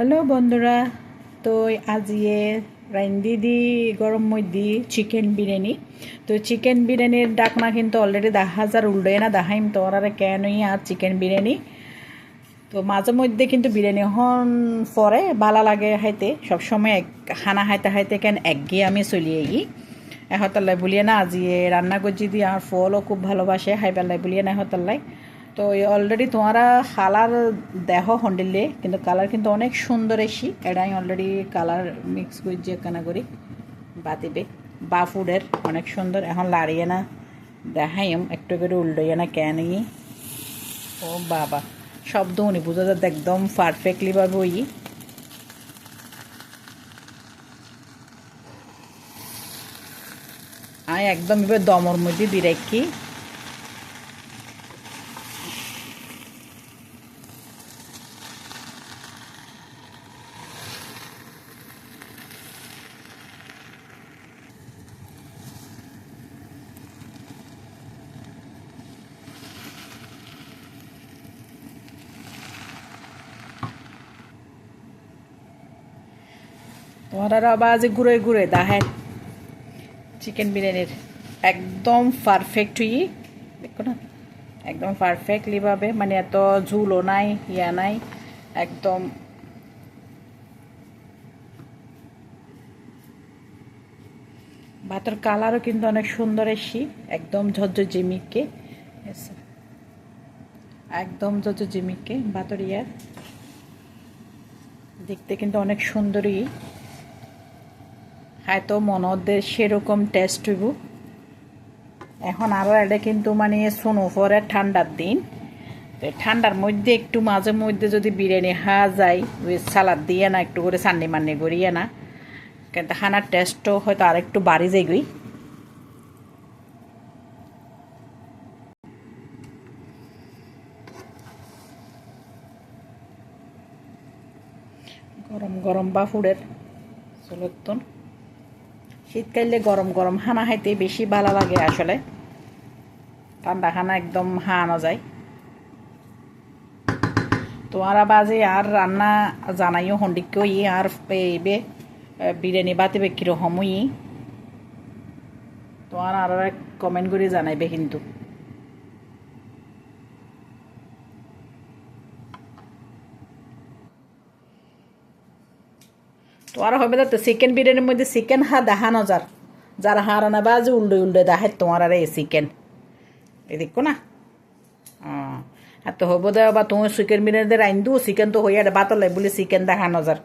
Hello বন্ধুরা, তো আজিয়ে রাইন্দি দি গরম মধ্যে চিকেন বিরিয়ানি। তো চিকেন বিরিয়ানির ডাকনা কিন্তু অলরেডি দেখা হাজার উল্ডে না দেখাইম তো ওরা কেনই আর চিকেন বিরিয়ানি। তো মাঝে মধ্যে কিন্তু বিরিয়ানি হন পরে, ভালো লাগে খাইতে। সবসময় এক খানা খাইতে খাইতে কেন একগিয়ে আমি চলিয়ে গি এহতাল্লাই বলিয়ে না আজি রান্না করছি দিয়ে আর ফলও খুব ভালোবাসে পেলাই বলিয়ে না এহতাল্লাই। তো অলরেডি তোমারা কালার দেহ হন্ডিলে, কিন্তু কালার কিন্তু অনেক সুন্দর এসি। এটা আমি অলরেডি কালার মিক্স করছি একখানা করি বাতিবে বা ফুডের অনেক সুন্দর। এখন লাড়িয়ে না, দেখাইম। একটু করে উল্টোইয়ে না কেন ও বাবা, শব্দ উনি বুঝা যাচ্ছে একদম পারফেক্টলি ভাবে ওই। আমি একদম এবার দমর মধ্যে রাখি আর আবার ঘুরে ঘুরে দাহেন চিকেন বিরিয়ানির একদম পারফেক্ট হই দেখো না? একদম পারফেক্টলি ভাবে মানে এত ঝুলও নাই, ইয়া নাই, একদম। ভাতের কালারও কিন্তু অনেক সুন্দর এসি একদম ঝরঝর জিমিকে। একদম ঝরঝর জিমিকে, ভাতর ইয়ার দেখতে কিন্তু অনেক সুন্দরই। হয়তো মনদের সেরকম টেস্ট হইব। এখন আরও এটা কিন্তু মানে শোনো, পরে ঠান্ডার দিন। ঠান্ডার মধ্যে একটু মাঝে মধ্যে যদি বিরিয়ানি হা যায় ওই সালাদ দিয়ে না, একটু করে সান্নি মান্নি করিয়ে না, কিন্তু খানার টেস্টও হয়তো আর একটু বাড়ি যাইগই গরম গরম বা ফুডের চলতন শীতকালে গরম গরম হানা খাইতে বেশি ভালো লাগে আসলে। ঠান্ডা খানা একদম হানো যায়। তো আর বাজে আর রান্না জানাইও হন্ডিকেও ই আর পেবে বিরিয়ানি বাতিবে কীরকম ই। আর আর কমেন্ট করে জানাইবে কিন্তু তো আর হবে তো চিকেন বিরিয়ানির মধ্যে চিকেন হা দাহা নজার। যার হার বা বাজে উল্ডে উল্ডে দাহে তোমার আর এই চিকেন। এদিক না? আর তো হব দে বা তোমার চিকেন বিরিয়ানিদের আইন দু চিকেন তো হইয়া বাতলে, বলে চিকেন দেখা যার